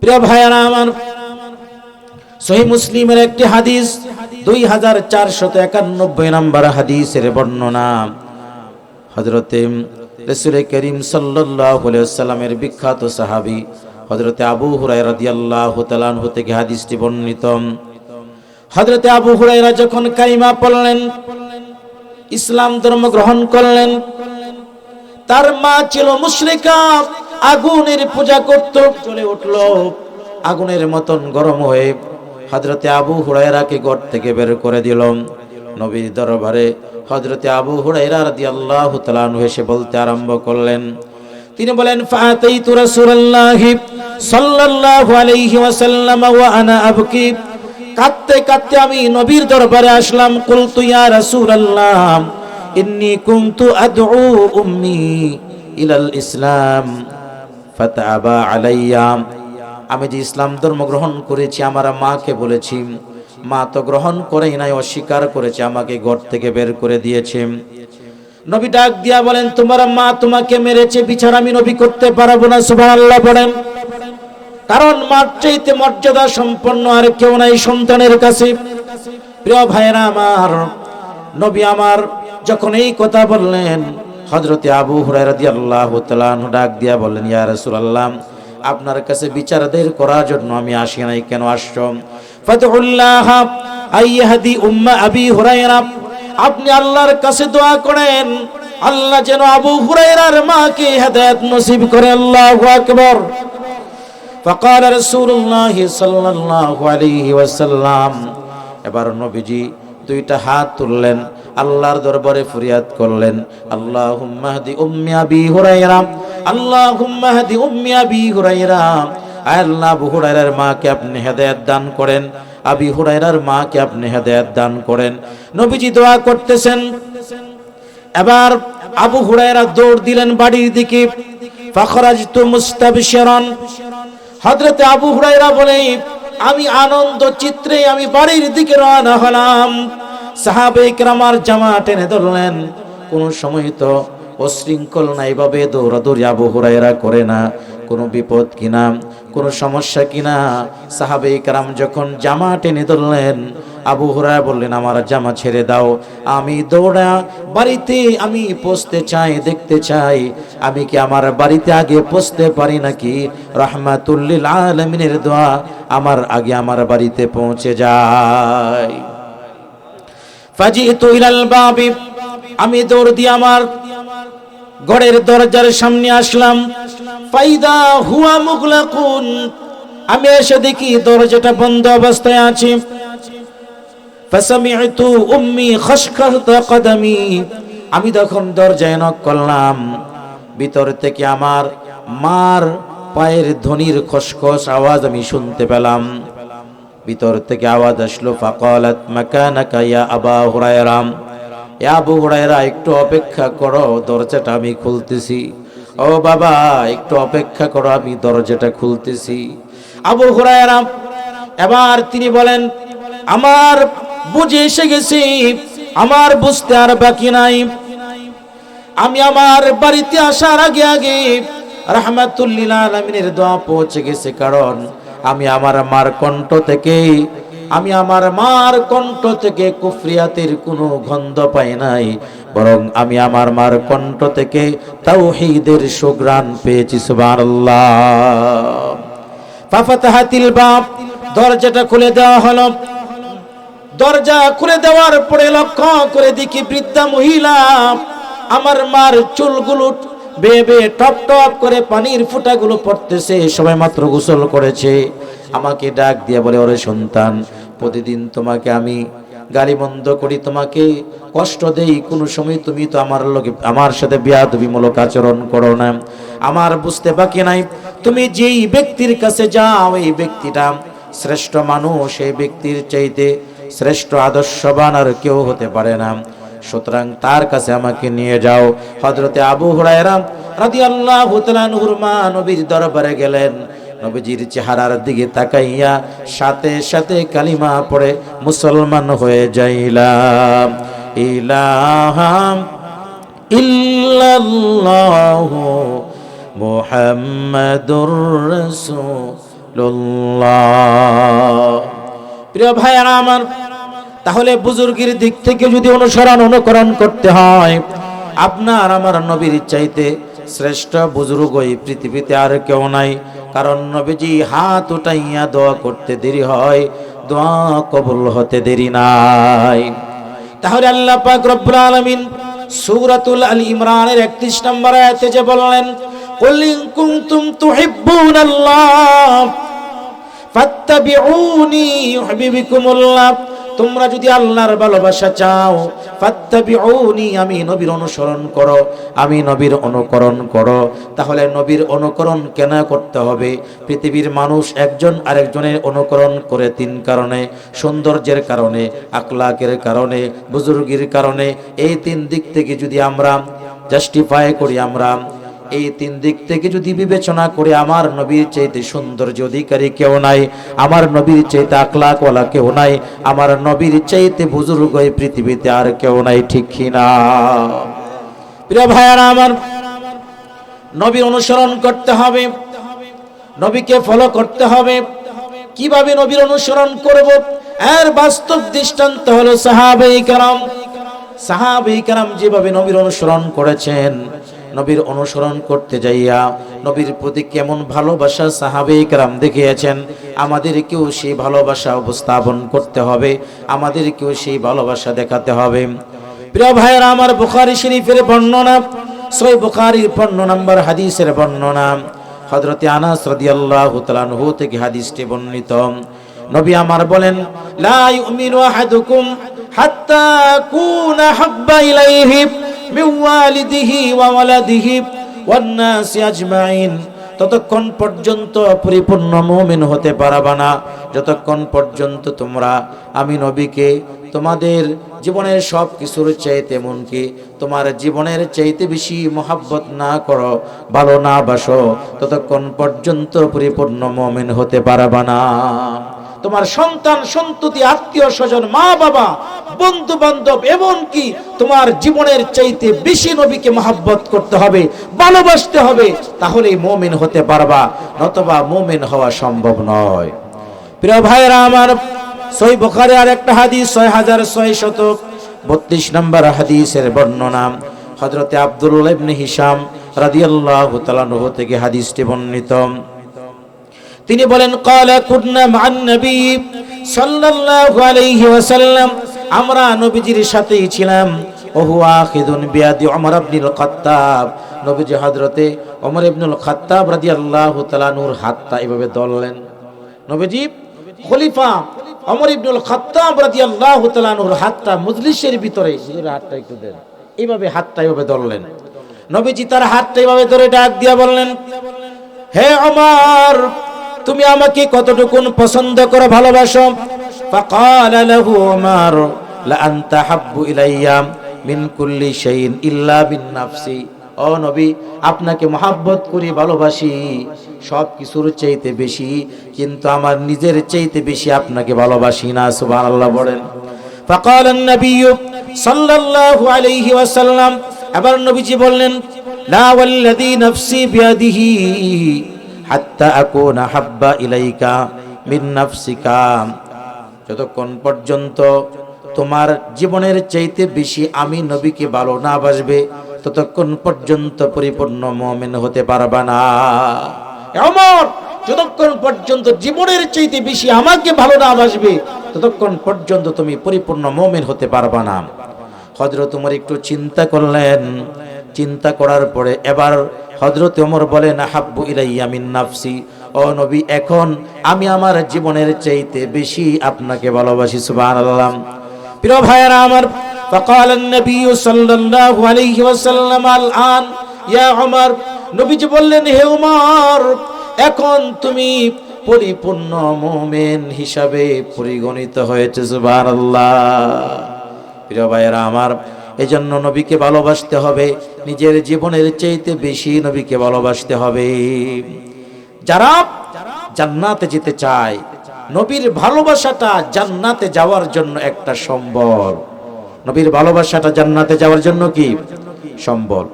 প্রিয় ভাইয়ারা আমার, সহি মুসলিমের একটি হাদিস, দুই হাজার চারশত একানব্বই নম্বর হাদিসের বর্ণনা। হজরতে রসুল করিম সাল্লামের বিখ্যাত সাহাবি হজরতে আবু হুরাই রাদিয়াল্লাহু তাআলাহু থেকে হাদিসটি বর্ণিত। হজরতে আবু হুরাইরা যখন কালিমা পড়লেন, ইসলাম ধর্ম গ্রহণ করলেন, তার মা ছিল মুশরিকা আগুনের পূজা করত চলে উঠল। আগুনের মতন গরম হয়ে হজরতে আবু হুরাইরাকে ঘর থেকে বের করে দিল। নবীর দরবারে হজরতে আবু হুরাইরা রাদিয়াল্লাহু তাআলা আনহু এসে বলতে আরম্ভ করলেন। তিনি বলেন ফাতাইতু রাসূলুল্লাহি সাল্লাল্লাহু আলাইহি ওয়াসাল্লাম ওয়া আনা আবকি। কাঁদতে কাঁদতে আমি নবীর দরবারে আসলাম। কুলতু, ইয়া রাসূলুল্লাহ, ইন্নী কুনতু আদউ উম্মি ইলাল ইসলাম। আমি যে ইসলাম ধর্ম গ্রহণ করেছি, আমার মাকে বলেছি, মা তো গ্রহণ করেই নাই, অস্বীকার করেছে, আমাকে ঘর থেকে বের করে দিয়েছে। নবী ডাক দিয়া বলেন, তোমার মা তোমাকে মেরেছে, বিচার আমি নবী করতে পারব না, সুবহানাল্লাহ বলেন। কারণ মার চাইতে মর্যাদা সম্পন্ন আর কেউ নাই সন্তানের কাছে। প্রিয় ভাইরা আমার, নবী আমার যখন এই কথা বললেন হজরতে আবু হুরায়রা রাদিয়াল্লাহু তাআলা আনহু ডাক দিয়া বললেন ইয়া রাসূলুল্লাহ আপনার কাছে বিচারদের করার জন্য আমি আসি নাই কেন আসছম ফাতহুল্লাহ আইয়াহদি উম্মা আবি হুরায়রা আপনি আল্লাহর কাছে দোয়া করেন আল্লাহ যেন আবু হুরায়রার মাকে হেদায়েত নসিব করে আল্লাহু আকবার فقال رسول الله صلى الله عليه وسلم এবার নবীজি দুইটা হাত তুললেন, আল্লাহর দরবারে ফরিয়াদ করলেন, আল্লাহুম্মা হাদি উম্মি আবি হুরায়রা, আল্লাহুম্মা হাদি উম্মি আবি হুরায়রা, আয় আল্লাহ আবু হুরায়রার মাকে আপনি হেদায়েত দান করেন, আবি হুরায়রার মাকে আপনি হেদায়েত দান করেন। নবীজি দোয়া করতেছেন। এবার আবু হুরায়রা দৌড় দিলেন বাড়ির দিকে, ফাখরাজতু মুস্তাবশিরান। হযরতে আবু হুরায়রা বলে, আমি আনন্দ চিত্রে আমি বাড়ির দিকে রওনা হলাম। সাহাবে ইকরামার জামা টেনে ধরলেন, কোন সময় তো অশৃঙ্খল নাই ভাবে দৌড়াদৌড়ি আবু হুরায়রা করে না, কোনো বিপদ কিনা, কোনো সমস্যা কিনা। সাহাবে ইকরাম যখন জামা টেনে ধরলেন, আবু হুরায়রা বললেন, আমার জামা ছেড়ে দাও, আমি দৌড়া, বাড়িতে আমি পৌঁছতে চাই, দেখতে চাই, আমি কি আমার বাড়িতে আগে পৌঁছতে পারি নাকি? রহমাতুল্লিল আলমিনের দোয়া আমার আগে আমার বাড়িতে পৌঁছে যায়। আমি দৌড় দিয়ে আমার ঘরের দরজার সামনে আসলাম। ফাইদা হুয়া মুগলাকুন, আমি এসে দেখি দরজাটা বন্ধ অবস্থায় আছে। উম্মি আমি তখন দরজায় নক করলাম। ভিতর থেকে আমার মার পায়ের ধ্বনির খসখস আওয়াজ আমি শুনতে পেলাম। ভিতর থেকে আওয়াজ আসলো, ফাকালাত মাকানাকা ইয়া আবা হুরায়রা। ইয়া আবু হুরায়রা, একটু অপেক্ষা করো, দরজাটা আমি খুলতেছি। ও বাবা, একটু অপেক্ষা করো, আমি দরজাটা খুলতেছি। আবু হুরায়রা, এবার তিনি বলেন, আমার বুঝে এসে গেছি, আমার বুঝতে আর বাকি নাই। আমি আমার বাড়িতে আসার আগে আগে রাহমাতুল্লিল আলমিনের দোয়া পৌঁছে গেছে, কারণ আমি আমার মার কণ্ঠ থেকে আমি আমার মার কণ্ঠ থেকে কুফরিয়াতের কোনো গন্ধ পাই নাই, বরং আমি আমার মার কণ্ঠ থেকে তাওহীদের সুগ্রাণ পেয়েছি, সুবহানাল্লাহ। বাব দরজাটা খুলে দেওয়া হলো। দরজা খুলে দেওয়ার পরে লক্ষ্য করে দেখি বৃদ্ধা মহিলা, আমার মার চুলগুলো বেয়ে বেয়ে টপ টপ করে পানির ফুটাগুলো পড়তেছে। সবাই মাত্র গোসল করেছে। আমাকে ডাক দিয়ে বলে, ওরে সন্তান, প্রতিদিন তোমাকে আমি গালি বন্ধ করি, তোমাকে কষ্ট দেই। কোনো সময় তুমি তো আমার লোকে আমার সাথে বিয়াদবিমূলক আচরণ করো না। আমার বুঝতে বাকি নাই। তুমি যেই ব্যক্তির কাছে যাও, এই ব্যক্তিটা শ্রেষ্ঠ মানুষ। এই ব্যক্তির চাইতে শ্রেষ্ঠ আদর্শবান আর কেউ হতে পারে না। সুতরাং তার কাছে আমাকে নিয়ে যাও। হজরতে আবু হুরায়রা রাদিয়াল্লাহু তাআলা নূর মা নবীর দরবারে গেলেন। নবীজির চেহারার দিকে তাকাইয়া সাথে সাথে কালিমা পড়ে মুসলমান হয়ে যাইলাম। ইলাহাম ইল্লাল্লাহু মুহাম্মাদুর রাসূল প্রিয় ভাইয়ারা আমার তাহলে বুজুর্গের দিক থেকে যদি অনুসরণ অনুকরণ করতে হয়, আপনার আমার নবীর চাইতে শ্রেষ্ঠ বুজুর্গ এই পৃথিবীতে আর কেউ নাই। কারণ নবীজি হাত উঠাইয়া দোয়া করতে দেরি হয়, দোয়া কবুল হতে দেরি নাই। তাহলে আল্লাহ পাক রব্বুল আলামিন সূরাতুল আল ইমরানের 31 নম্বর আয়াতে যে বললেন, কুল ইন কুনতুম তুহিব্বুনাল্লাহ, ফাত্তাবিউনি ইউহিব্বুকুমুল্লাহ। তোমরা যদি আল্লাহর ভালোবাসা চাও, ফাত্তাবিউনি, আমি নবীর অনুসরণ করো, আমি নবীর অনুকরণ করো। তাহলে নবীর অনুকরণ কেন করতে হবে? পৃথিবীর মানুষ একজন আরেকজনের অনুকরণ করে তিন কারণে, সৌন্দর্যের কারণে আকলাকের কারণে, বুজুর্গির কারণে। এই তিন দিক থেকে যদি আমরা জাস্টিফাই করি আমরা এই তিন দিক থেকে যদি বিবেচনা করে আমার নবীর চাইতে সৌন্দর্য অধিকারী কেউ নাই, আমার নবীর চাইতে আকলাকওয়ালা কেউ নাই, আমার নবীর চাইতে বুজুর্গ এই পৃথিবীতে আর কেউ নাই, ঠিক কিনা প্রিয় ভাইয়ারা আমার, নবীর অনুসরণ করতে হবে, নবীকে ফলো করতে হবে। কীভাবে নবীর অনুসরণ করব? এর বাস্তব দৃষ্টান্ত হলো সাহাবেই কারাম সাহাবেই কারাম যেভাবে নবীর অনুসরণ করেছেন নবীর অনুসরণ করতে যাইয়া নবীর প্রতি কেমন ভালোবাসা সাহাবে কারাম দেখিয়েছেন আমাদেরকেও সেই ভালোবাসা উপস্থাপন করতে হবে আমাদেরকেও সেই ভালোবাসা দেখাতে হবে। প্রিয় ভাইয়েরা, আমার বুখারি শরীফের বর্ণনা সই বুখারির পণ্য নাম্বার, হাদিসের বর্ণনা। হজরতে আনাস রাদিয়াল্লাহু তাআলা আনহু থেকে হাদিসটি বর্ণিত। নবী আমার বলেন, লা ইউমিনু আহাদুকুম হাত্তা কুনা হাব্বা ইলাইহি। ওয়া ওয়ালাদিহি ওয়ান নাসি আজমাইন। ততক্ষণ পর্যন্ত পরিপূর্ণ মুমিন হতে পারবা না। যতক্ষণ পর্যন্ত তোমরা, আমি নবীকে, তোমাদের জীবনের সব কিছুর চাইতে এমনকি তোমার জীবনের চাইতে বেশি মোহাব্বত না করো, ভালো না বাসো, ততক্ষণ পর্যন্ত পরিপূর্ণ মুমিন হতে পারবা না। তোমার সন্তান, সন্ততি, আত্মীয় স্বজন মা বাবা বন্ধু বান্ধব এমনকি তোমার জীবনের চাইতে বেশি নবীকে মহাব্বত করতে হবে, ভালোবাসতে হবে, তাহলেই মোমিন হতে পারবা, নতবা মোমিন হওয়া সম্ভব নয়। প্রিয় ভাইরা আমার, সই বখারে আর একটা হাদিস, ছয় হাজার ছয় শত বত্রিশ নম্বর হাদিসের বর্ণনা। হজরতে আব্দুল হিসাম রাদিয়াল্লাহু তাআলা থেকে হাদিসটি বর্ণিত। তিনি বলেন ক্বালা কুননা মান নবী সাল্লাল্লাহু আলাইহি ওয়াসাল্লাম আমরা নবীজির সাথেই ছিলাম। ওহু আখিদুন বিয়াদি ওমর ইবনুল খাত্তাব। নবীজি হযরতে ওমর ইবনুল খাত্তাব রাদিয়াল্লাহু তাআলা নূর হাতটা এভাবে ধরলেন। নবীজি খলিফা ওমর ইবনুল খাত্তাব রাদিয়াল্লাহু তাআলা নূর হাতটা মজলিসের ভিতরে হাতটা একটু দেন। এইভাবে হাতটা এভাবে ধরলেন। নবীজি তার হাতটা এভাবে ধরে ডাক দিয়া বললেন, হে ওমর, তুমি আমাকে কতটুকুন পছন্দ করো, ভালোবাসো? فقال له عمر لأنت حب إلي من كل شيء إلا بالنفس ও নবী আপনাকে মহাব্বত করি ভালোবাসি সব কিছুর চাইতে বেশি কিন্তু আমার নিজের চাইতে বেশি আপনাকে ভালোবাসি না সুবহানাল্লাহ বলেন فقال النبي صلى الله عليه وسلم আবার নবীজি বললেন লা ওয়াল্লাযী নাফসি বিয়াদিহি হাত্তা আকুনা হাব্বা ইলাইকা মিন নাফসিকা যতক্ষণ পর্যন্ত তোমার জীবনের চাইতে বেশি আমি নবীকে ভালো না বাসবে, ততক্ষণ পর্যন্ত পরিপূর্ণ মুমিন হতে পারবা না। অমর যতক্ষণ পর্যন্ত জীবনের চাইতে বেশি আমাকে ভালো না বাসবে, ততক্ষণ পর্যন্ত তুমি পরিপূর্ণ মুমিন হতে পারবা না। হযরত উমর একটু চিন্তা করলেন। চিন্তা করার পরে এবার হযরত ওমর বলেন হাব্বু ইলাইয়া মিন নাফসি। ও নবী এখন আমি আমার জীবনের চাইতে বেশি আপনাকে ভালোবাসি সুবহানাল্লাহ প্রিয় ভাইয়েরা আমার فقال النبي صلى الله عليه وسلم الآن يا عمر নবীজি বললেন হে উমর এখন তুমি পরিপূর্ণ মুমিন হিসাবে পরিগণিত হয়েছে সুবহানাল্লাহ প্রিয় ভাইয়েরা আমার এজন্য নবীকে ভালোবাসতে হবে নিজের জীবনের চাইতে বেশি নবীকে ভালোবাসতে হবে যারা জান্নাতে যেতে চায়, নবীর ভালোবাসাটা জান্নাতে যাওয়ার জন্য একটা সম্বল। নবীর ভালোবাসাটা জান্নাতে যাওয়ার জন্য কি? সম্বল।